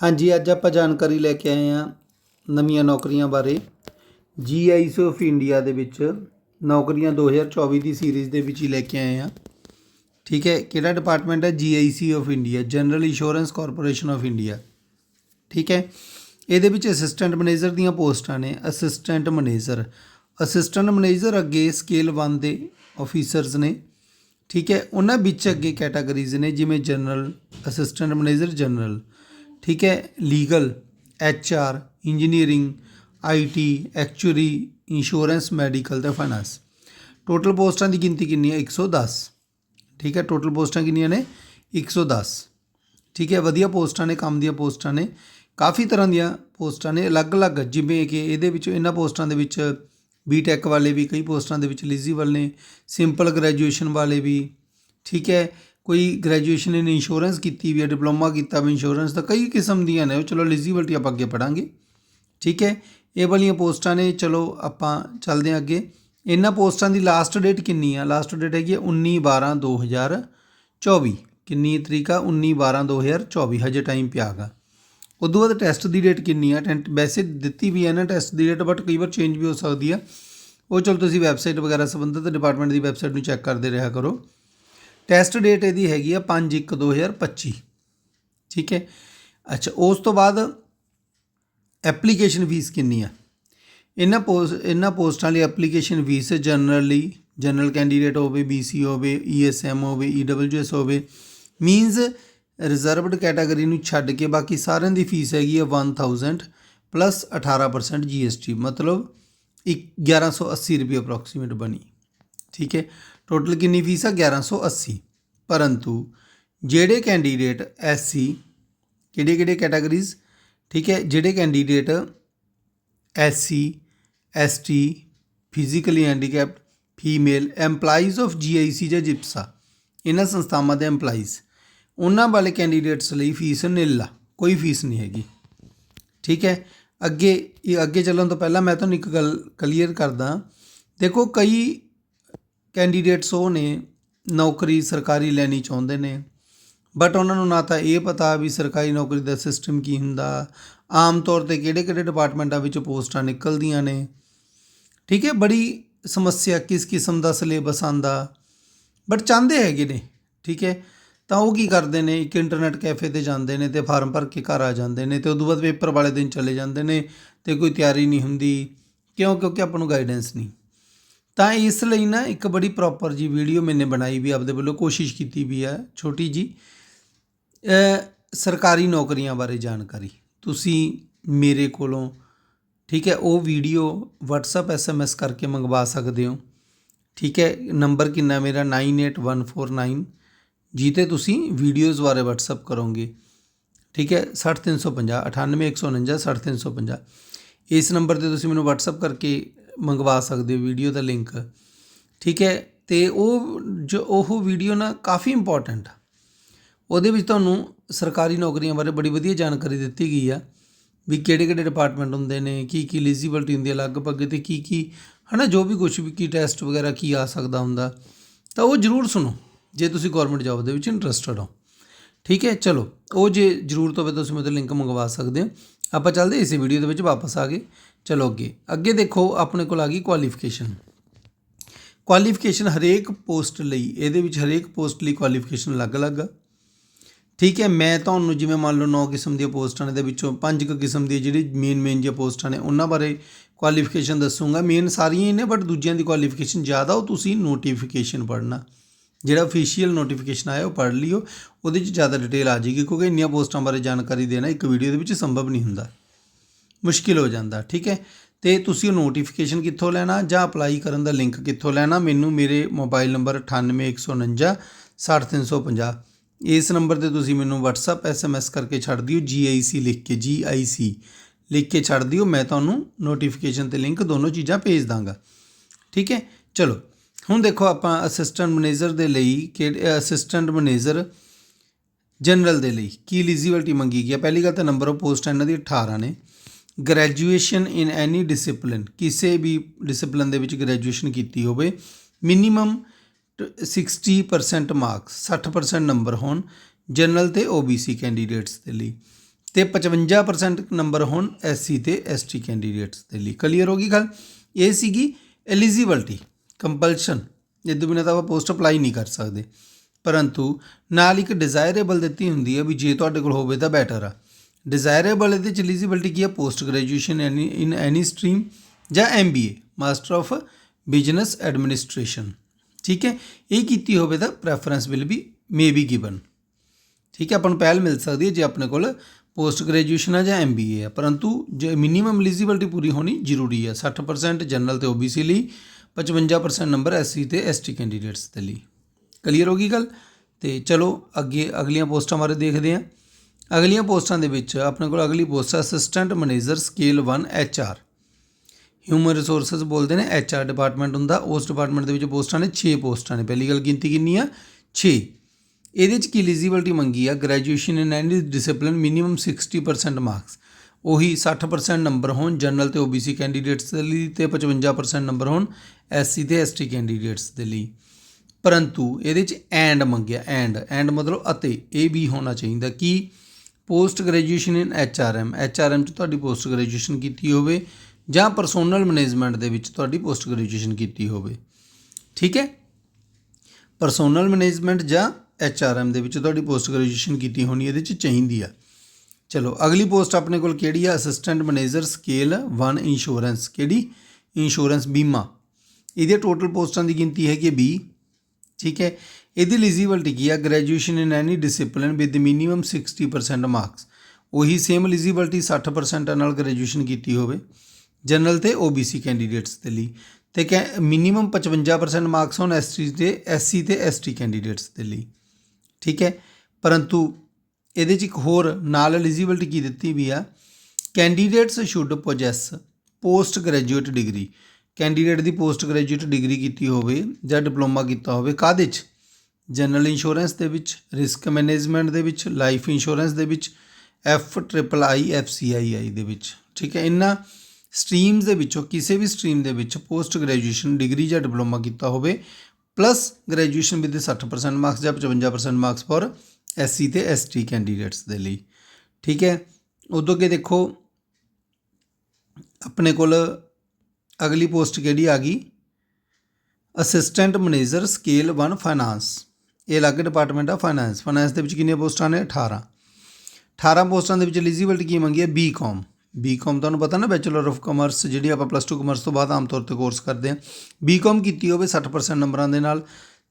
ਹਾਂਜੀ, ਅੱਜ ਆਪਾਂ ਜਾਣਕਾਰੀ ਲੈ ਕੇ ਆਏ ਹਾਂ ਨਵੀਆਂ ਨੌਕਰੀਆਂ ਬਾਰੇ। ਜੀਆਈਸੀ ਆਫ ਇੰਡੀਆ ਦੇ ਵਿੱਚ ਨੌਕਰੀਆਂ 2024 ਦੀ ਸੀਰੀਜ਼ ਦੇ ਵਿੱਚ ਹੀ ਲੈ ਕੇ ਆਏ ਹਾਂ। ਠੀਕ ਹੈ, ਕਿਹੜਾ ਡਿਪਾਰਟਮੈਂਟ ਹੈ? GIC of India general insurance corporation of India ਠੀਕ ਹੈ, ਇਹਦੇ ਵਿੱਚ ਅਸਿਸਟੈਂਟ ਮੈਨੇਜਰ ਦੀਆਂ ਪੋਸਟਾਂ ਨੇ। ਅਸਿਸਟੈਂਟ ਮੈਨੇਜਰ ਅਸਿਸਟੈਂਟ ਮੈਨੇਜਰ ਅੱਗੇ ਸਕੇਲ 1 ਦੇ ਆਫੀਸਰਸ ਨੇ। ਠੀਕ ਹੈ, ਉਹਨਾਂ ਵਿੱਚ ਅੱਗੇ ਕੈਟਾਗਰੀਜ਼ ਨੇ, ਜਿਵੇਂ ਜਨਰਲ ਅਸਿਸਟੈਂਟ ਮੈਨੇਜਰ ਜਨਰਲ ਠੀਕ ਹੈ legal H R engineering I T actuary insurance medical ਤੇ ਫਾਈਨਾਂਸ ਟੋਟਲ ਪੋਸਟਾਂ ਦੀ ਗਿਣਤੀ ਕਿੰਨੀ ਹੈ? 110 ਠੀਕ ਹੈ ਟੋਟਲ ਪੋਸਟਾਂ ਕਿੰਨੀਆਂ ਨੇ? 110 ਠੀਕ ਹੈ, ਵਧੀਆ ਪੋਸਟਾਂ ਨੇ, ਕੰਮ ਦੀਆਂ ਪੋਸਟਾਂ ਨੇ, ਕਾਫੀ ਤਰ੍ਹਾਂ ਦੀਆਂ ਪੋਸਟਾਂ ਨੇ, ਅਲੱਗ-ਅਲੱਗ, ਜਿਵੇਂ ਕਿ ਇਹਦੇ ਵਿੱਚ, ਇਹਨਾਂ ਪੋਸਟਾਂ ਦੇ ਵਿੱਚ ਬੀਟੈਕ ਵਾਲੇ ਵੀ, ਕਈ ਪੋਸਟਾਂ ਦੇ ਵਿੱਚ ਐਲੀਜੀਬਲ ਨੇ ਸਿੰਪਲ ਗ੍ਰੈਜੂਏਸ਼ਨ ਵਾਲੇ ਵੀ, ਠੀਕ ਹੈ ਕੋਈ ਗ੍ਰੈਜੂਏਸ਼ਨ ਇਨ ਇੰਸ਼ੋਰੈਂਸ ਕੀਤੀ ਵੀ ਹੈ ਡਿਪਲੋਮਾ ਕੀਤਾ ਵੀ ਇੰਸ਼ੋਰੈਂਸ ਦਾ ਕਈ ਕਿਸਮ ਦੀਆਂ ਨੇ, ਉਹ ਚਲੋ ਐਲੀਜੀਬਿਲਟੀ ਆਪਾਂ ਅੱਗੇ ਪੜਾਂਗੇ ਠੀਕ ਹੈ? ਇਹ ਵਾਲੀਆਂ ਪੋਸਟਾਂ ਨੇ, ਚਲੋ ਆਪਾਂ ਚੱਲਦੇ ਹਾਂ ਅੱਗੇ। ਇਹਨਾਂ ਪੋਸਟਾਂ ਦੀ ਲਾਸਟ ਡੇਟ ਕਿੰਨੀ ਆ? ਲਾਸਟ ਡੇਟ ਹੈਗੀ ਹੈ 19 12 2024 ਕਿੰਨੀ ਤਰੀਕ ਆ? 19 12 2024 ਹਜੇ ਟਾਈਮ ਪਿਆ ਗਾ ਉਦੋਂ ਬਾਅਦ ਟੈਸਟ ਦੀ ਡੇਟ ਕਿੰਨੀ ਆ? ਟੈਂਟ ਵੈਸੇ ਦਿੱਤੀ ਵੀ ਹੈ ਨਾ ਟੈਸਟ ਦੀ ਡੇਟ ਬਟ ਕਈ ਵਾਰ ਚੇਂਜ ਵੀ ਹੋ ਸਕਦੀ ਆ। ਉਹ ਚਲੋ ਤੁਸੀਂ ਵੈਬਸਾਈਟ ਵਗੈਰਾ ਸੰਬੰਧਿਤ ਡਿਪਾਰਟਮੈਂਟ ਦੀ ਵੈਬਸਾਈਟ ਨੂੰ ਚੈੱਕ ਕਰਦੇ ਰਿਹਾ ਕਰੋ। ਟੈਸਟ ਡੇਟ ਇਹਦੀ ਹੈਗੀ ਆ 5 1 2025 ਠੀਕ ਹੈ? ਅੱਛਾ, ਉਸ ਤੋਂ ਬਾਅਦ ਐਪਲੀਕੇਸ਼ਨ ਫੀਸ ਕਿੰਨੀ ਆ? ਇਹਨਾਂ ਪੋਸਟ ਇਹਨਾਂ ਪੋਸਟਾਂ ਲਈ application fee generally, general candidate ਹੋਵੇ ਬੀਸੀ ਹੋਵੇ ਈਐਸਐਮ ਹੋਵੇ ਈਡਬਲਯੂਐਸ ਹੋਵੇ ਮੀਨਸ ਰਿਜ਼ਰਵਡ ਕੈਟਾਗਰੀ ਨੂੰ ਛੱਡ ਕੇ ਬਾਕੀ ਸਾਰਿਆਂ ਦੀ ਫੀਸ ਹੈਗੀ ਹੈ 1000 ਪਲੱਸ 18% ਜੀਐਸਟੀ ਮਤਲਬ ਇੱਕ 1180 ਰੁਪਏ ਅਪਰੋਕਸੀਮੇਟ ਬਣੀ। ਠੀਕ ਹੈ? ਟੋਟਲ ਕਿੰਨੀ ਫੀਸ ਆ? 1180 ਪਰੰਤੂ ਜਿਹੜੇ ਕੈਂਡੀਡੇਟ ਐਸਸੀ ਕਿਹੜੇ ਕਿਹੜੇ ਕੈਟਾਗਰੀਜ਼ ਠੀਕ ਹੈ, ਜਿਹੜੇ candidate SC ST physically handicapped female EMPLOYEES of GIC ਜਾਂ ਜਿਪਸਾ ਇਹਨਾਂ ਸੰਸਥਾਵਾਂ ਦੇ EMPLOYEES ਉਹਨਾਂ ਵਾਲੇ ਕੈਂਡੀਡੇਟਸ ਲਈ ਫੀਸ ਨਿਲ ਆ, ਕੋਈ ਫੀਸ ਨਹੀਂ ਹੈਗੀ। ਠੀਕ ਹੈ, ਅੱਗੇ, ਇਹ ਅੱਗੇ ਚੱਲਣ ਤੋਂ ਪਹਿਲਾਂ ਮੈਂ ਤੁਹਾਨੂੰ ਇੱਕ ਗੱਲ ਕਲੀਅਰ ਕਰਦਾ। ਦੇਖੋ, ਕਈ ਕੈਂਡੀਡੇਟਸ ਉਹ ਨੇ, ਨੌਕਰੀ ਸਰਕਾਰੀ ਲੈਣੀ ਚਾਹੁੰਦੇ ਨੇ। ਬਟ ਉਹਨਾਂ ਨੂੰ ਨਾ ਤਾਂ ਇਹ ਪਤਾ ਵੀ ਸਰਕਾਰੀ ਨੌਕਰੀ ਦਾ ਸਿਸਟਮ ਕੀ ਹੁੰਦਾ। ਆਮ ਤੌਰ ਤੇ ਕਿਹੜੇ ਕਿਹੜੇ ਡਿਪਾਰਟਮੈਂਟਾਂ ਵਿੱਚ ਪੋਸਟਾਂ ਨਿਕਲਦੀਆਂ ਨੇ। ਠੀਕ ਹੈ, ਬੜੀ ਸਮੱਸਿਆ ਕਿਸ ਕਿਸਮ ਦਾ ਸਿਲੇਬਸ ਆਂਦਾ ਬਟ ਚਾਹੁੰਦੇ ਹੈਗੇ ਨੇ, ਠੀਕ ਹੈ। ਤਾਂ ਉਹ ਕੀ ਕਰਦੇ ਨੇ, ਇੱਕ ਇੰਟਰਨੈਟ ਕੈਫੇ ਤੇ ਜਾਂਦੇ ਨੇ ਤੇ ਫਾਰਮ ਭਰ ਕੇ ਘਰ ਆ ਜਾਂਦੇ ਨੇ ਤੇ ਉਦੋਂ ਬਾਅਦ ਪੇਪਰ ਵਾਲੇ ਦਿਨ ਚਲੇ ਜਾਂਦੇ ਨੇ ਤੇ ਕੋਈ ਤਿਆਰੀ ਨਹੀਂ ਹੁੰਦੀ। ਕਿਉਂ? ਕਿਉਂਕਿ ਆਪਾਂ ਨੂੰ ਗਾਈਡੈਂਸ ਨਹੀਂ। ਤਾਂ ਇਸ ਲਈ ਨਾ ਇੱਕ ਬੜੀ ਪ੍ਰੋਪਰ ਜੀ ਵੀਡੀਓ ਮੈਨੇ ਬਣਾਈ ਵੀ, ਆਪਦੇ ਵੱਲੋਂ ਕੋਸ਼ਿਸ਼ ਕੀਤੀ ਵੀ ਹੈ, ਛੋਟੀ ਜੀ। ਸਰਕਾਰੀ ਨੌਕਰੀਆਂ ਬਾਰੇ ਜਾਣਕਾਰੀ। ਤੁਸੀਂ ਮੇਰੇ ਕੋਲੋਂ, ਠੀਕ ਹੈ, ਉਹ ਵੀਡੀਓ WhatsApp, SMS ਕਰਕੇ ਮੰਗਵਾ ਸਕਦੇ ਹੋ। ਠੀਕ ਹੈ, ਨੰਬਰ ਕਿੰਨਾ ਮੇਰਾ? 98149 ਜੀ ਤੇ ਤੁਸੀਂ ਵੀਡੀਓਜ਼ ਬਾਰੇ WhatsApp ਕਰੋਗੇ। ਠੀਕ ਹੈ 60350 98149 60350 ਇਸ ਨੰਬਰ ਤੇ ਤੁਸੀਂ ਮੈਨੂੰ WhatsApp ਕਰਕੇ ਮੰਗਵਾ ਸਕਦੇ ਹੋ ਵੀਡੀਓ ਦਾ ਲਿੰਕ ਠੀਕ ਹੈ? ਤੇ ਉਹ ਜੋ ਉਹ ਵੀਡੀਓ ਨਾ ਕਾਫੀ ਇੰਪੋਰਟੈਂਟ ਆ। ਉਹਦੇ ਵਿੱਚ ਤੁਹਾਨੂੰ ਸਰਕਾਰੀ ਨੌਕਰੀਆਂ ਬਾਰੇ ਬੜੀ ਵਧੀਆ ਜਾਣਕਾਰੀ ਦਿੱਤੀ ਗਈ ਆ ਵੀ ਕਿਹੜੇ ਕਿਹੜੇ ਡਿਪਾਰਟਮੈਂਟ ਹੁੰਦੇ ਨੇ, ਕੀ ਕੀ ਐਲੀਜੀਬਿਲਟੀ ਹੁੰਦੀ ਹੈ ਲਗਭਗ ਤੇ ਕੀ ਕੀ, ਹਨਾ, ਜੋ ਵੀ ਕੁਝ ਵੀ, ਕੀ ਟੈਸਟ ਵਗੈਰਾ, ਕੀ ਆ ਸਕਦਾ ਹੁੰਦਾ, ਤਾਂ ਉਹ ਜ਼ਰੂਰ ਸੁਣੋ। ਜੇ ਤੁਸੀਂ ਗਵਰਨਮੈਂਟ ਜੌਬ ਦੇ ਵਿੱਚ ਇੰਟਰਸਟਡ ਹੋ। ਠੀਕ ਹੈ? ਚਲੋ, ਉਹ ਜੇ ਜ਼ਰੂਰਤ ਹੋਵੇ ਤੁਸੀਂ ਮੇਰੇ ਲਿੰਕ ਮੰਗਵਾ ਸਕਦੇ ਹੋ। ਆਪਾਂ ਚੱਲਦੇ ਇਸੇ ਵੀਡੀਓ ਦੇ ਵਿੱਚ ਵਾਪਸ ਆ ਗਏ। ਚਲੋ ਅੱਗੇ। ਅੱਗੇ ਦੇਖੋ, ਆਪਣੇ ਕੋਲ ਆ ਗਈ ਕੁਆਲੀਫਿਕੇਸ਼ਨ ਕੁਆਲੀਫਿਕੇਸ਼ਨ ਹਰੇਕ ਪੋਸਟ ਲਈ, ਇਹਦੇ ਵਿੱਚ ਹਰੇਕ ਪੋਸਟ ਲਈ ਕੁਆਲੀਫਿਕੇਸ਼ਨ ਅਲੱਗ-ਅਲੱਗ। ਆ ਠੀਕ ਹੈ, ਮੈਂ ਤੁਹਾਨੂੰ ਜਿਵੇਂ ਮੰਨ ਲਓ 9 ਕਿਸਮ ਦੀਆਂ ਪੋਸਟਾਂ ਨੇ ਦੇ ਵਿੱਚੋਂ 5 ਕੁ ਕਿਸਮ ਦੀ ਜਿਹੜੀ ਮੇਨ ਮੇਨ ਜਿਹੀਆਂ ਪੋਸਟਾਂ ਨੇ, ਉਹਨਾਂ ਬਾਰੇ ਕੁਆਲੀਫਿਕੇਸ਼ਨ ਦੱਸੂਗਾ। ਮੇਨ ਸਾਰੀਆਂ ਹੀ ਨੇ ਬਟ ਦੂਜਿਆਂ ਦੀ ਕੁਆਲੀਫਿਕੇਸ਼ਨ ਜ਼ਿਆਦਾ, ਉਹ ਤੁਸੀਂ ਨੋਟੀਫਿਕੇਸ਼ਨ ਪੜ੍ਹਨਾ। ਜਿਹੜਾ ਅਫੀਸ਼ੀਅਲ ਨੋਟੀਫਿਕੇਸ਼ਨ ਆਇਆ, ਉਹ ਪੜ੍ਹ ਲਿਓ। ਉਹਦੇ 'ਚ ਜ਼ਿਆਦਾ ਡਿਟੇਲ ਆ ਜਾਏਗੀ, ਕਿਉਂਕਿ ਇੰਨੀਆਂ ਪੋਸਟਾਂ ਬਾਰੇ ਜਾਣਕਾਰੀ ਦੇਣਾ ਇੱਕ ਵੀਡੀਓ ਦੇ ਵਿੱਚ ਸੰਭਵ ਨਹੀਂ ਹੁੰਦਾ। ਮੁਸ਼ਕਿਲ ਹੋ ਜਾਂਦਾ, ਠੀਕ ਹੈ? ਤੇ ਤੁਸੀਂ ਉਹ ਨੋਟੀਫਿਕੇਸ਼ਨ ਕਿੱਥੋਂ ਲੈਣਾ ਜਾਂ ਅਪਲਾਈ ਕਰਨ ਦਾ ਲਿੰਕ ਕਿੱਥੋਂ ਲੈਣਾ? ਮੈਨੂੰ ਮੇਰੇ ਮੋਬਾਈਲ ਨੰਬਰ 98149 60350 ਇਸ ਨੰਬਰ ਤੇ ਤੁਸੀਂ ਮੈਨੂੰ WhatsApp, SMS ਕਰਕੇ ਛੱਡ ਦਿਓ GIC ਲਿਖ ਕੇ GIC ਲਿਖ ਕੇ ਛੱਡ ਦਿਓ। ਮੈਂ ਤੁਹਾਨੂੰ ਨੋਟੀਫਿਕੇਸ਼ਨ ਤੇ ਲਿੰਕ ਦੋਨੋਂ ਚੀਜ਼ਾਂ ਭੇਜ ਦਾਂਗਾ। ਠੀਕ ਹੈ? ਚਲੋ, ਹੁਣ ਦੇਖੋ ਆਪਾਂ ਅਸਿਸਟੈਂਟ ਮੈਨੇਜਰ ਦੇ ਲਈ ਕਿਹੜੇ ਅਸਿਸਟੈਂਟ ਮੈਨੇਜਰ ਜਨਰਲ ਦੇ ਲਈ ਕੀ ਐਲੀਜੀਬਿਲਟੀ ਮੰਗੀ ਗਈ ਹੈ? ਪਹਿਲੀ ਗੱਲ ਤਾਂ ਨੰਬਰ ਆਫ ਪੋਸਟ ਇਹਨਾਂ ਦੀ 18 ਨੇ। ਗ੍ਰੈਜੂਏਸ਼ਨ ਇਨ ਐਨੀ ਡਿਸਪਲਿਨ, ਕਿਸੇ ਵੀ ਡਿਸਪਲਿਨ ਦੇ ਵਿੱਚ ਗ੍ਰੈਜੂਏਸ਼ਨ ਕੀਤੀ ਹੋਵੇ, ਮਿਨੀਮਮ 60% ਮਾਰਕਸ 60% ਨੰਬਰ ਹੋਣ ਜਨਰਲ ਤੇ OBC ਕੈਂਡੀਡੇਟਸ ਦੇ ਲਈ ਤੇ 55% ਨੰਬਰ ਹੋਣ ਐਸਸੀ ਤੇ ਐਸਟੀ ਕੈਂਡੀਡੇਟਸ ਦੇ ਲਈ। ਕਲੀਅਰ ਹੋ ਗਈ ਗੱਲ? ਇਹ ਸੀਗੀ ਐਲੀਜੀਬਿਲਟੀ ਕੰਪਲਸ਼ਨ ਇਹ ਬਿਨਾਂ ਤਾਂ ਆਪਾਂ ਪੋਸਟ ਅਪਲਾਈ ਨਹੀਂ ਕਰ ਸਕਦੇ। ਪਰੰਤੂ ਨਾਲ ਇੱਕ ਡਿਜ਼ਾਇਰੇਬਲ ਦਿੱਤੀ ਹੁੰਦੀ ਹੈ ਵੀ ਜੇ ਤੁਹਾਡੇ ਕੋਲ ਹੋਵੇ ਤਾਂ ਬੈਟਰ ਆ। ਡਿਜ਼ਾਇਰੇਬਲ ਇਹਦੇ ਚ ਐਲੀਜੀਬਿਲਟੀ ਕੀ ਹੈ? Post graduation in any stream ਜਾਂ MBA master of business administration ਠੀਕ ਹੈ? ਇਹ ਕੀਤੀ ਹੋਵੇ ਤਾਂ preference will be may be given ਠੀਕ ਹੈ? ਆਪਾਂ ਨੂੰ ਪਹਿਲ ਮਿਲ ਸਕਦੀ ਹੈ ਜੇ ਆਪਣੇ ਕੋਲ ਪੋਸਟ ਗ੍ਰੈਜੂਏਸ਼ਨ ਹੈ ਜਾਂ ਐਮਬੀਏ ਹੈ ਪਰੰਤੂ ਜੇ ਮਿਨੀਮਮ ਐਲੀਜੀਬਿਲਟੀ ਪੂਰੀ ਹੋਣੀ ਜ਼ਰੂਰੀ ਹੈ 60% ਜਨਰਲ ਤੇ ਓਬੀਸੀ ਲਈ 55% ਨੰਬਰ ਐਸਸੀ ਤੇ ਐਸਟੀ ਕੈਂਡੀਡੇਟਸ ਦੇ ਲਈ। ਕਲੀਅਰ ਹੋ ਗਈ ਗੱਲ? ਤੇ ਚਲੋ ਅੱਗੇ ਅਗਲੀਆਂ ਪੋਸਟਾਂ ਬਾਰੇ ਦੇਖਦੇ ਹਾਂ। ਅਗਲੀਆਂ ਪੋਸਟਾਂ ਦੇ ਵਿੱਚ ਆਪਣੇ ਕੋਲ ਅਗਲੀ ਪੋਸਟ ਹੈ assistant manager scale 1 HR human resources ਬੋਲਦੇ ਨੇ ਐਚਆਰ ਡਿਪਾਰਟਮੈਂਟ ਹੁੰਦਾ, ਉਸ ਡਿਪਾਰਟਮੈਂਟ ਦੇ ਵਿੱਚ ਪੋਸਟਾਂ ਨੇ 6 ਪੋਸਟਾਂ ਨੇ। ਪਹਿਲੀ ਗੱਲ ਗਿਣਤੀ ਕਿੰਨੀ ਆ? 6 ਇਹਦੇ ਚ ਕੀ ਐਲੀਜੀਬਿਲਟੀ ਮੰਗੀ ਆ? Graduation in any discipline minimum 60% marks ਉਹੀ 60% ਨੰਬਰ ਹੋਣ ਜਨਰਲ ਤੇ ਓਬੀਸੀ ਕੈਂਡੀਡੇਟਸ ਦੇ ਲਈ ਤੇ 55% ਨੰਬਰ ਹੋਣ ਐਸਸੀ ਤੇ ਐਸਟੀ ਕੈਂਡੀਡੇਟਸ ਦੇ ਲਈ। ਪਰੰਤੂ ਇਹਦੇ ਚ ਐਂਡ ਮੰਗਿਆ ਐਂਡ ਐਂਡ ਮਤਲਬ ਅਤੇ ਇਹ ਵੀ ਹੋਣਾ ਚਾਹੀਦਾ। ਕਿ? Post graduation in HRM. HRM ਚ ਤੁਹਾਡੀ ਪੋਸਟ ਗ੍ਰੈਜੂਏਸ਼ਨ ਕੀਤੀ ਹੋਵੇ ਜਾਂ ਪਰਸੋਨਲ ਮੈਨੇਜਮੈਂਟ ਦੇ ਵਿੱਚ ਤੁਹਾਡੀ ਪੋਸਟ ਗ੍ਰੈਜੂਏਸ਼ਨ ਕੀਤੀ ਹੋਵੇ। ਠੀਕ ਹੈ? ਪਰਸੋਨਲ ਮੈਨੇਜਮੈਂਟ ਜਾਂ ਐਚਆਰਐਮ ਦੇ ਵਿੱਚ ਤੁਹਾਡੀ ਪੋਸਟ ਗ੍ਰੈਜੂਏਸ਼ਨ ਕੀਤੀ ਹੋਣੀ ਇਹਦੇ ਚ ਚਾਹੀਦੀ ਆ। ਚਲੋ, ਅਗਲੀ ਪੋਸਟ ਆਪਣੇ ਕੋਲ ਕਿਹੜੀ ਆ? Assistant manager scale 1 insurance. ਕਿਹੜੀ? ਇੰਸ਼ੋਰੈਂਸ ਬੀਮਾ। ਇਹਦੇ ਟੋਟਲ ਪੋਸਟਾਂ ਦੀ ਗਿਣਤੀ ਹੈਗੀ 20 ਠੀਕ ਹੈ? ਇਹਦੀ ਐਲੀਜੀਬਿਲਟੀ ਕੀ ਆ? Graduation in any discipline with minimum 60% marks ਉਹੀ ਸੇਮ ਐਲੀਜੀਬਿਲਟੀ 60% ਨਾਲ ਗ੍ਰੈਜੂਏਸ਼ਨ ਕੀਤੀ ਹੋਵੇ। ਜਨਰਲ ਤੇ ਓਬੀਸੀ ਕੈਂਡੀਡੇਟਸ ਦੇ ਲਈ। ਤੇ ਕਿ ਮਿਨੀਮਮ 55% ਮਾਰਕਸ ਹੋਣ ਐਸਟੀ ਤੇ ਐਸਸੀ ਤੇ ਐਸਟੀ ਕੈਂਡੀਡੇਟਸ ਦੇ ਲਈ। ਠੀਕ ਹੈ? ਪਰੰਤੂ ਇਹਦੇ ਚ ਇੱਕ ਹੋਰ ਨਾਲ ਐਲੀਜੀਬਿਲਟੀ ਕੀ ਦਿੱਤੀ ਵੀ ਆ? Candidates should possess post graduate degree candidate the post graduate degree ਕੀਤੀ ਹੋਵੇ ਜਾਂ ਡਿਪਲੋਮਾ ਕੀਤਾ ਹੋਵੇ, ਕਾਹਦੇ ਚ? ਜਨਰਲ ਇੰਸ਼ੋਰੈਂਸ ਦੇ ਵਿੱਚ ਰਿਸਕ ਮੈਨੇਜਮੈਂਟ ਦੇ ਵਿੱਚ ਲਾਈਫ ਇੰਸ਼ੋਰੈਂਸ ਦੇ ਵਿੱਚ F triple I F C I I ਦੇ ਵਿੱਚ, ਠੀਕ ਹੈ? ਇਹਨਾਂ ਸਟਰੀਮਸ ਦੇ ਵਿੱਚੋਂ, ਕਿਸੇ ਵੀ ਸਟਰੀਮ ਦੇ ਵਿੱਚ ਪੋਸਟ ਗ੍ਰੈਜੂਏਸ਼ਨ ਡਿਗਰੀ ਜਾਂ ਡਿਪਲੋਮਾ ਕੀਤਾ ਹੋਵੇ ਪਲੱਸ ਗ੍ਰੈਜੂਏਸ਼ਨ ਵਿਦ 60% ਮਾਰਕਸ ਜਾਂ 55% ਮਾਰਕਸ ਫॉर ਐਸਸੀ ਤੇ ਐਸਟੀ ਕੈਂਡੀਡੇਟਸ ਦੇ ਲਈ, ਠੀਕ ਹੈ? ਉਦੋਂ ਅੱਗੇ ਦੇਖੋ, ਆਪਣੇ ਕੋਲ ਅਗਲੀ ਪੋਸਟ ਕਿਹੜੀ ਆ ਗਈ? ਅਸਿਸਟੈਂਟ ਮੈਨੇਜਰ ਸਕੇਲ 1 ਫਾਈਨਾਂਸ ਇਹ ਅਲੱਗ ਡਿਪਾਰਟਮੈਂਟ ਆ ਫਾਈਨਾਂਸ ਫਾਈਨਾਂਸ ਦੇ ਵਿੱਚ ਕਿੰਨੀਆਂ ਪੋਸਟਾਂ ਨੇ? 18 18 ਪੋਸਟਾਂ ਦੇ ਵਿੱਚ ਐਲੀਜੀਬਿਲਟੀ ਕੀ ਮੰਗੀ ਹੈ ਬੀਕਾਮ ਬੀਕਾਮ ਤੁਹਾਨੂੰ ਪਤਾ ਨਾ ਬੈਚਲਰ ਆਫ ਕਮਰਸ ਜਿਹੜੀ ਆਪਾਂ ਪਲੱਸ 2 ਕਮਰਸ ਤੋਂ ਬਾਅਦ ਆਮ ਤੌਰ ਤੇ ਕੋਰਸ ਕਰਦੇ ਹਾਂ। ਬੀਕਾਮ ਕੀਤੀ ਹੋਵੇ 60% ਨੰਬਰਾਂ ਦੇ ਨਾਲ।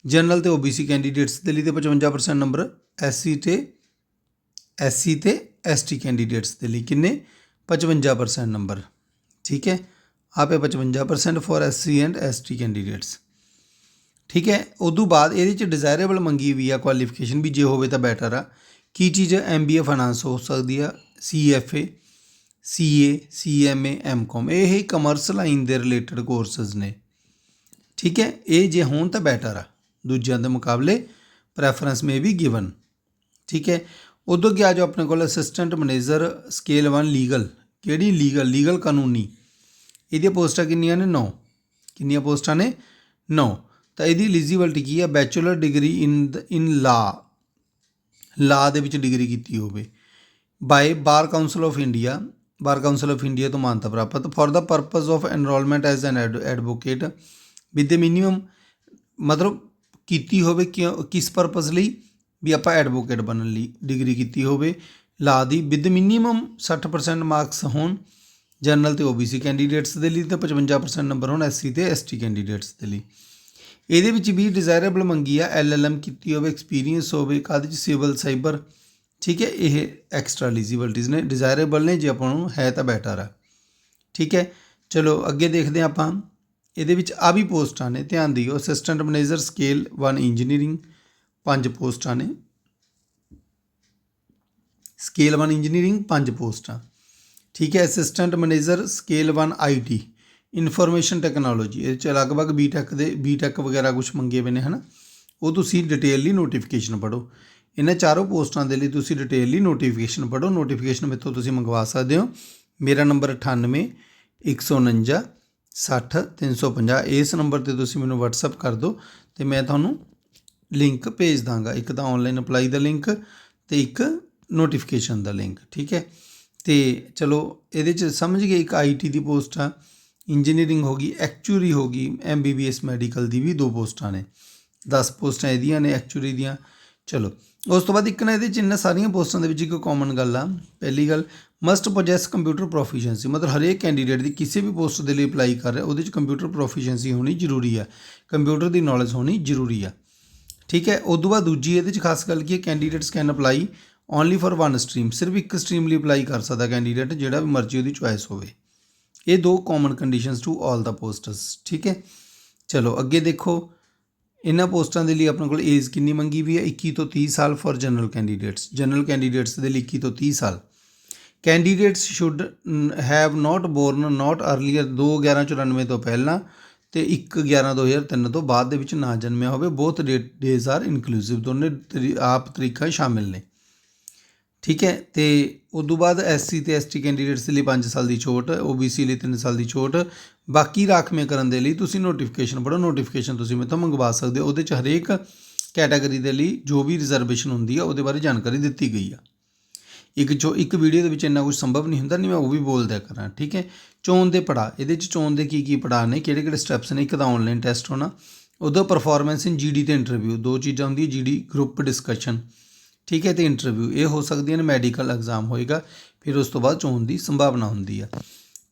ਜਨਰਲ ਤੇ ਓਬੀਸੀ ਕੈਂਡੀਡੇਟਸ ਦੇ ਲਈ ਤੇ 55% ਨੰਬਰ ਐਸਸੀ ਤੇ ਐਸਸੀ ਤੇ ਐਸਟੀ ਕੈਂਡੀਡੇਟਸ ਦੇ ਲਈ। ਕਿੰਨੇ? 55% ਨੰਬਰ ਠੀਕ ਹੈ? ਆਪੇ 55% for SC and ST candidates ਠੀਕ ਹੈ, ਉਦੋਂ ਬਾਅਦ ਇਹਦੇ ਚ ਡਿਜ਼ਾਇਰੇਬਲ ਮੰਗੀ ਵੀ ਆ ਕੁਆਲੀਫਿਕੇਸ਼ਨ ਵੀ, ਜੇ ਹੋਵੇ ਤਾਂ ਬੈਟਰ ਆ। ਕੀ ਚੀਜ਼ ਐਮਬੀਏ ਫਾਈਨਾਂਸ ਹੋ ਸਕਦੀ ਆ ਸੀਐਫਏ ਸੀਏ ਸੀਐਮਏ ਐਮਕਾਮ ਇਹ ਹੀ ਕਮਰਸ ਲਾਈਨ ਦੇ ਰਿਲੇਟਡ ਕੋਰਸਸ ਨੇ। ਠੀਕ ਹੈ, ਇਹ ਜੇ ਹੋਣ ਤਾਂ ਬੈਟਰ ਆ। ਦੂਜਿਆਂ ਦੇ ਮੁਕਾਬਲੇ ਪ੍ਰੈਫਰੈਂਸ ਮੇ ਵੀ ਗਿਵਨ ਠੀਕ ਹੈ, ਉਦੋਂ ਕਿ ਆ ਜੋ ਆਪਣੇ ਕੋਲ ਅਸਿਸਟੈਂਟ ਮੈਨੇਜਰ ਸਕੇਲ 1 ਲੀਗਲ ਕਿਹੜੀ ਲੀਗਲ ਲੀਗਲ ਕਾਨੂੰਨੀ। ਇਹਦੀਆਂ ਪੋਸਟਾਂ ਕਿੰਨੀਆਂ ਨੇ? 9 ਕਿੰਨੀਆਂ ਪੋਸਟਾਂ ਨੇ? 9 ਤਾਂ ਇਹਦੀ ਐਲੀਜੀਬਿਲਟੀ ਕੀ ਹੈ ਬੈਚਲਰ ਡਿਗਰੀ ਇਨ ਇਨ ਲਾ ਲਾ ਦੇ ਵਿੱਚ ਡਿਗਰੀ ਕੀਤੀ ਹੋਵੇ। By bar council of India bar council of India ਤੋਂ ਮਾਨਤਾ ਪ੍ਰਾਪਤ। For the purpose of enrolment as an advocate with the minimum ਮਤਲਬ ਕੀਤੀ ਹੋਵੇ ਕਿਸ ਪਰਪਸ ਲਈ? ਵੀ ਆਪਾਂ ਐਡਵੋਕੇਟ ਬਣਨ ਲਈ ਡਿਗਰੀ ਕੀਤੀ ਹੋਵੇ। ਲਾ ਦੀ। ਵਿਦ ਮਿਨੀਮਮ 60% ਮਾਰਕਸ ਹੋਣ। ਜਨਰਲ ਤੇ ਓਬੀਸੀ ਕੈਂਡੀਡੇਟਸ ਦੇ ਲਈ ਤੇ 55% ਨੰਬਰ ਹੋਣ ਐਸਸੀ ਤੇ ਐਸਟੀ ਕੈਂਡੀਡੇਟਸ ਦੇ ਲਈ। ਇਹਦੇ ਵਿੱਚ ਵੀ ਡਿਜ਼ਾਇਰੇਬਲ ਮੰਗੀ ਆ ਐਲਐਲਐਮ ਕੀਤੀ ਹੋਵੇ ਐਕਸਪੀਰੀਅੰਸ ਹੋਵੇ, ਕਾਹਦੇ ਚ ਸਿਵਲ ਸਾਈਬਰ ਠੀਕ ਹੈ, ਇਹ ਐਕਸਟਰਾ ਐਲੀਜੀਬਿਲਟੀਜ਼ ਨੇ ਡਿਜ਼ਾਇਰੇਬਲ ਨੇ, ਜੇ ਆਪਾਂ ਨੂੰ ਹੈ ਤਾਂ ਬੈਟਰ ਆ। ਠੀਕ ਹੈ, ਚਲੋ ਅੱਗੇ ਦੇਖਦੇ ਹਾਂ ਆਪਾਂ, ਇਹਦੇ ਵਿੱਚ ਆ ਵੀ ਪੋਸਟਾਂ ਨੇ, ਧਿਆਨ ਦਿਓ ਅਸਿਸਟੈਂਟ ਮੈਨੇਜਰ ਸਕੇਲ 1 ਇੰਜੀਨੀਅਰਿੰਗ ਪੰਜ ਪੋਸਟਾਂ ਨੇ। ਸਕੇਲ 1 ਇੰਜੀਨੀਅਰਿੰਗ ਪੰਜ ਪੋਸਟਾਂ। ਠੀਕ ਹੈ assistant manager scale 1 IT information technology ਇਹ ਚ ਲਗਭਗ ਬੀਟੈਕ ਦੇ ਬੀਟੈਕ ਵਗੈਰਾ ਕੁਝ ਮੰਗੇ ਹੋਏ ਨੇ, ਹਨਾ? ਉਹ ਤੁਸੀਂ ਡਿਟੇਲਲੀ ਨੋਟੀਫਿਕੇਸ਼ਨ ਪੜੋ ਇਹਨਾਂ ਚਾਰੋਂ ਪੋਸਟਾਂ ਦੇ ਲਈ ਤੁਸੀਂ ਡਿਟੇਲਲੀ ਨੋਟੀਫਿਕੇਸ਼ਨ ਪੜੋ ਨੋਟੀਫਿਕੇਸ਼ਨ ਮੇਥੋਂ ਤੁਸੀਂ ਮੰਗਵਾ ਸਕਦੇ ਹੋ। ਮੇਰਾ ਨੰਬਰ 98 149 60 350 ਇਸ ਨੰਬਰ ਤੇ ਤੁਸੀਂ ਮੈਨੂੰ WhatsApp ਕਰ ਦਿਓ ਤੇ ਮੈਂ ਤੁਹਾਨੂੰ ਲਿੰਕ ਭੇਜ ਦਾਂਗਾ। ਇੱਕ ਤਾਂ ਆਨਲਾਈਨ ਅਪਲਾਈ ਦਾ ਲਿੰਕ ਤੇ ਇੱਕ ਨੋਟੀਫਿਕੇਸ਼ਨ ਦਾ ਲਿੰਕ ਠੀਕ ਹੈ? ਤੇ ਚਲੋ ਇਹਦੇ ਚ ਸਮਝ ਗਏ ਇੱਕ ਆਈਟੀ ਦੀ ਪੋਸਟ ਆ ਇੰਜੀਨੀਅਰਿੰਗ ਹੋ ਗਈ ਐਕਚੁਅਰੀ ਹੋ ਗਈ ਐਮਬੀਬੀਐਸ ਮੈਡੀਕਲ ਦੀ ਵੀ ਦੋ ਪੋਸਟਾਂ ਨੇ 10 ਪੋਸਟਾਂ ਇਹਦੀਆਂ ਨੇ ਐਕਚੁਅਰੀ ਦੀਆਂ, ਚਲੋ। ਉਸ ਤੋਂ ਬਾਅਦ ਇੱਕ ਨਾ ਇਹਦੇ ਚ ਇਹਨਾਂ ਸਾਰੀਆਂ ਪੋਸਟਾਂ ਦੇ ਵਿੱਚ ਇੱਕ ਕਾਮਨ ਗੱਲ ਆ, ਪਹਿਲੀ ਗੱਲ ਮਸਟ ਪੋਜੈਸ ਕੰਪਿਊਟਰ ਪ੍ਰੋਫੀਸ਼ੀਐਂਸੀ ਮਤਲਬ ਹਰੇਕ ਕੈਂਡੀਡੇਟ ਦੀ ਕਿਸੇ ਵੀ ਪੋਸਟ ਦੇ ਲਈ ਅਪਲਾਈ ਕਰ ਰਿਹਾ, ਉਹਦੇ ਚ ਕੰਪਿਊਟਰ ਪ੍ਰੋਫੀਸ਼ੀਐਂਸੀ ਹੋਣੀ ਜ਼ਰੂਰੀ ਆ ਕੰਪਿਊਟਰ ਦੀ ਨੌਲੇਜ ਹੋਣੀ ਜ਼ਰੂਰੀ ਆ। ਠੀਕ ਹੈ, ਉਸ ਤੋਂ ਬਾਅਦ ਦੂਜੀ ਇਹਦੇ ਚ ਖਾਸ ਗੱਲ ਕੀ ਹੈ candidates can apply only for one stream ਸਿਰਫ ਇੱਕ ਸਟਰੀਮ ਲਈ ਅਪਲਾਈ ਕਰ ਸਕਦਾ ਕੈਂਡੀਡੇਟ ਜਿਹੜਾ ਵੀ ਮਰਜ਼ੀ ਉਹਦੀ ਚੁਆਇਸ ਹੋਵੇ। ਇਹ ਦੋ common conditions to all the posts ਠੀਕ ਹੈ? ਚਲੋ, ਅੱਗੇ ਦੇਖੋ। ਇਹਨਾਂ ਪੋਸਟਾਂ ਦੇ ਲਈ ਆਪਣੇ ਕੋਲ ਏਜ ਕਿੰਨੀ ਮੰਗੀ ਵੀ ਹੈ? 21 ਤੋਂ 30 ਸਾਲ for general candidates general candidates ਦੇ ਲਈ 21 ਤੋਂ 30 ਸਾਲ। Candidates should have not born not earlier 2 11 94 ਤੋਂ ਪਹਿਲਾਂ ਤੇ 1 11 2003 ਤੋਂ ਬਾਅਦ ਦੇ ਵਿੱਚ ਨਾ ਜਨਮਿਆ ਹੋਵੇ। ਬੋਥ ਡੇਜ਼ ਆਰ ਇਨਕਲੂਸਿਵ ਦੋਨੇ ਤਰੀ- ਆਪ ਤਰੀਕਾ ਸ਼ਾਮਿਲ ਨੇ। ਠੀਕ ਹੈ, ਤੇ ਉਸ ਤੋਂ ਬਾਅਦ ਐਸਸੀ ਤੇ ਐਸਟੀ ਕੈਂਡੀਡੇਟਸ ਲਈ 5 ਸਾਲ ਦੀ ਛੋਟ ਓਬੀਸੀ ਲਈ 3 ਸਾਲ ਦੀ ਛੋਟ। ਬਾਕੀ ਰਾਖਵੇਂ ਕਰਨ ਦੇ ਲਈ ਤੁਸੀਂ ਨੋਟੀਫਿਕੇਸ਼ਨ ਪੜੋ ਨੋਟੀਫਿਕੇਸ਼ਨ ਤੁਸੀਂ ਮੇਰੇ ਤੋਂ ਮੰਗਵਾ ਸਕਦੇ ਹੋ। ਉਹਦੇ ਚ ਹਰੇਕ ਕੈਟਾਗਰੀ ਦੇ ਲਈ ਜੋ ਵੀ ਰਿਜ਼ਰਵੇਸ਼ਨ ਹੁੰਦੀ ਆ, ਉਹਦੇ ਬਾਰੇ ਜਾਣਕਾਰੀ ਦਿੱਤੀ ਗਈ ਆ। ਇੱਕ ਜੋ ਇੱਕ ਵੀਡੀਓ ਦੇ ਵਿੱਚ ਇੰਨਾ ਕੁਝ ਸੰਭਵ ਨਹੀਂ ਹੁੰਦਾ, ਨਹੀਂ ਮੈਂ ਉਹ ਵੀ ਬੋਲਦਿਆ ਕਰਾਂ, ਠੀਕ ਹੈ। ਚੋਣ ਦੇ ਪੜਾ ਇਹਦੇ ਚ ਚੋਣ ਦੇ ਕੀ ਕੀ ਪੜਾ ਨੇ, ਕਿਹੜੇ ਕਿਹੜੇ ਸਟੈਪਸ ਨੇ, ਇੱਕ ਤਾਂ ਆਨਲਾਈਨ ਟੈਸਟ ਹੋਣਾ ਉਦੋਂ ਪਰਫਾਰਮੈਂਸ ਇਨ ਜੀਡੀ ਤੇ ਇੰਟਰਵਿਊ ਦੋ ਚੀਜ਼ਾਂ ਹੁੰਦੀਆਂ ਜੀਡੀ ਗਰੁੱਪ ਡਿਸਕਸ਼ਨ ਠੀਕ ਹੈ, ਤੇ ਇੰਟਰਵਿਊ ਇਹ ਹੋ ਸਕਦੀਆਂ ਨੇ ਮੈਡੀਕਲ ਐਗਜ਼ਾਮ ਹੋਏਗਾ, ਫਿਰ ਉਸ ਤੋਂ ਬਾਅਦ ਚੋਣ ਦੀ ਸੰਭਾਵਨਾ ਹੁੰਦੀ ਆ।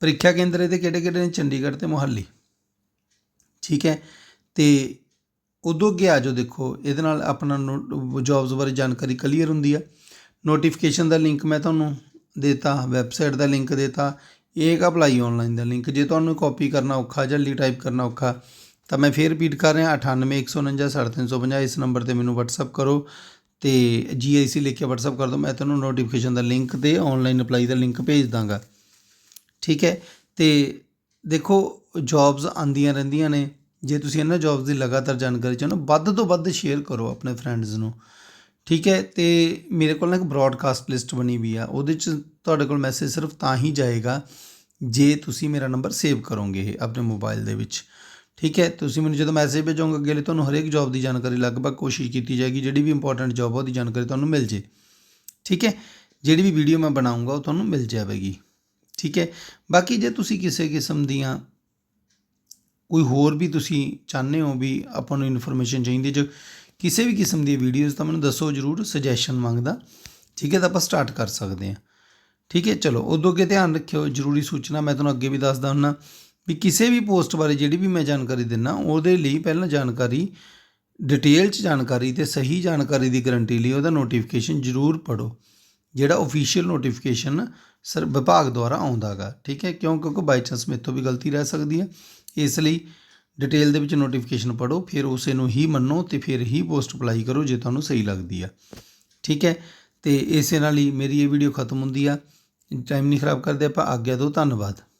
ਪ੍ਰੀਖਿਆ ਕੇਂਦਰ ਇਹਦੇ ਕਿਹੜੇ ਕਿਹੜੇ ਨੇ? ਚੰਡੀਗੜ੍ਹ ਤੇ ਮੁਹੱਲੀ। ਠੀਕ ਹੈ, ਤੇ ਉਦੋਂ ਅੱਗੇ ਆ ਜਾਓ ਦੇਖੋ, ਇਹਦੇ ਨਾਲ ਆਪਣਾ ਜੌਬਸ ਬਾਰੇ ਜਾਣਕਾਰੀ ਕਲੀਅਰ ਹੁੰਦੀ ਆ। ਨੋਟੀਫਿਕੇਸ਼ਨ ਦਾ ਲਿੰਕ ਮੈਂ ਤੁਹਾਨੂੰ ਦੇਤਾ ਵੈਬਸਾਈਟ ਦਾ ਲਿੰਕ ਦੇਤਾ, ਇਹ ਇੱਕ ਅਪਲਾਈ ਆਨਲਾਈਨ ਦਾ ਲਿੰਕ ਜੇ ਤੁਹਾਨੂੰ ਕਾਪੀ ਕਰਨਾ ਔਖਾ ਜਲਦੀ ਟਾਈਪ ਕਰਨਾ ਔਖਾ, ਤਾਂ ਮੈਂ ਫੇਰ ਰਿਪੀਟ ਕਰ ਰਿਹਾ 98149350 ਇਸ ਨੰਬਰ ਤੇ ਮੈਨੂੰ WhatsApp ਕਰੋ। ਤੇ GIC ਲਿਖ ਕੇ WhatsApp ਕਰ ਦਿਓ, ਮੈਂ ਤੁਹਾਨੂੰ ਨੋਟੀਫਿਕੇਸ਼ਨ ਦਾ ਲਿੰਕ ਤੇ ਆਨਲਾਈਨ ਅਪਲਾਈ ਦਾ ਲਿੰਕ ਭੇਜ ਦਾਂਗਾ। ਠੀਕ ਹੈ? ਤੇ ਦੇਖੋ ਜੌਬਸ ਆਂਦੀਆਂ ਰਹਿੰਦੀਆਂ ਨੇ। ਜੇ ਤੁਸੀਂ ਇਹਨਾਂ ਜੌਬਸ ਦੀ ਲਗਾਤਾਰ ਜਾਣਕਾਰੀ ਚਾਹੁੰਦੇ ਹੋ, ਵੱਧ ਤੋਂ ਵੱਧ ਸ਼ੇਅਰ ਕਰੋ ਆਪਣੇ ਫਰੈਂਡਸ ਨੂੰ। ਠੀਕ ਹੈ? ਤੇ ਮੇਰੇ ਕੋਲ ਨਾ ਇੱਕ ਬ੍ਰੌਡਕਾਸਟ ਲਿਸਟ ਬਣੀ ਵੀ ਆ। ਉਹਦੇ ਚ ਤੁਹਾਡੇ ਕੋਲ ਮੈਸੇਜ ਸਿਰਫ ਤਾਂ ਹੀ ਜਾਏਗਾ, ਜੇ ਤੁਸੀਂ ਮੇਰਾ ਨੰਬਰ ਸੇਵ ਕਰੋਗੇ ਇਹ ਆਪਣੇ ਮੋਬਾਈਲ ਦੇ ਵਿੱਚ। ਠੀਕ ਹੈ, ਤੁਸੀਂ ਮੈਨੂੰ ਜਦੋਂ ਮੈਸੇਜ ਭੇਜੋਗੇ, ਅੱਗੇ ਲਈ ਤੁਹਾਨੂੰ ਹਰੇਕ ਜੌਬ ਦੀ ਜਾਣਕਾਰੀ ਲਗਭਗ ਕੋਸ਼ਿਸ਼ ਕੀਤੀ ਜਾਏਗੀ, ਜਿਹੜੀ ਵੀ ਇੰਪੋਰਟੈਂਟ ਜੌਬ ਉਹਦੀ ਜਾਣਕਾਰੀ ਤੁਹਾਨੂੰ ਮਿਲ ਜੇ। ਠੀਕ ਹੈ, ਜਿਹੜੀ ਵੀ ਵੀਡੀਓ ਮੈਂ ਬਣਾਉਂਗਾ, ਉਹ ਤੁਹਾਨੂੰ ਮਿਲ ਜਾਵੇਗੀ। ਠੀਕ ਹੈ, ਬਾਕੀ ਜੇ ਤੁਸੀਂ ਕਿਸੇ ਕਿਸਮ ਦੀਆਂ ਕੋਈ ਹੋਰ ਵੀ ਤੁਸੀਂ ਚਾਹੁੰਦੇ ਹੋ ਵੀ ਆਪਾਂ ਨੂੰ ਇਨਫੋਰਮੇਸ਼ਨ ਚਾਹੀਦੀ ਹੈ, ਜੋ ਕਿਸੇ ਵੀ ਕਿਸਮ ਦੀ ਵੀਡੀਓਜ਼ ਤਾਂ ਮੈਨੂੰ ਦੱਸੋ, ਜਰੂਰ ਸੁਜੈਸ਼ਨ ਮੰਗਦਾ। ਠੀਕ ਹੈ, ਤਾਂ ਆਪਾਂ ਸਟਾਰਟ ਕਰ ਸਕਦੇ ਹਾਂ। ਠੀਕ ਹੈ, ਚਲੋ, ਉਦੋਂ ਅੱਗੇ ਧਿਆਨ ਰੱਖਿਓ, ਜਰੂਰੀ ਸੂਚਨਾ ਮੈਂ ਤੁਹਾਨੂੰ ਅੱਗੇ ਵੀ ਦੱਸਦਾ ਹੁੰਨਾ ਵੀ ਕਿਸੇ ਵੀ ਪੋਸਟ ਬਾਰੇ ਜਿਹੜੀ ਵੀ ਮੈਂ ਜਾਣਕਾਰੀ ਦਿੰਨਾ, ਉਹਦੇ ਲਈ ਪਹਿਲਾਂ ਜਾਣਕਾਰੀ ਡਿਟੇਲ ਚ ਜਾਣਕਾਰੀ ਤੇ ਸਹੀ ਜਾਣਕਾਰੀ ਦੀ ਗਾਰੰਟੀ ਲਈ ਉਹਦਾ ਨੋਟੀਫਿਕੇਸ਼ਨ ਜਰੂਰ ਪੜੋ ਜਿਹੜਾ ਅਫੀਸ਼ੀਅਲ ਨੋਟੀਫਿਕੇਸ਼ਨ ਸਰ ਵਿਭਾਗ ਦੁਆਰਾ ਆਉਂਦਾਗਾ ਠੀਕ ਹੈ? ਕਿਉਂ? ਕਿਉਂਕਿ ਬਾਈ ਚਾਂਸ ਮੇਰੇ ਤੋਂ ਵੀ ਗਲਤੀ ਰਹਿ ਸਕਦੀ ਹੈ। ਇਸ ਲਈ ਡਿਟੇਲ ਦੇ ਵਿੱਚ ਨੋਟੀਫਿਕੇਸ਼ਨ ਪੜੋ ਫਿਰ ਉਸੇ ਨੂੰ ਹੀ ਮੰਨੋ ਤੇ ਫਿਰ ਹੀ ਪੋਸਟ ਅਪਲਾਈ ਕਰੋ ਜੇ ਤੁਹਾਨੂੰ ਸਹੀ ਲੱਗਦੀ ਆ। ਠੀਕ ਹੈ? ਤੇ ਇਸੇ ਨਾਲ ਹੀ ਮੇਰੀ ਇਹ ਵੀਡੀਓ ਖਤਮ ਹੁੰਦੀ ਆ। ਟਾਈਮ ਨਹੀਂ ਖਰਾਬ ਕਰਦੇ, ਆਪਾਂ ਆਗਿਆ ਦਿਓ। ਧੰਨਵਾਦ।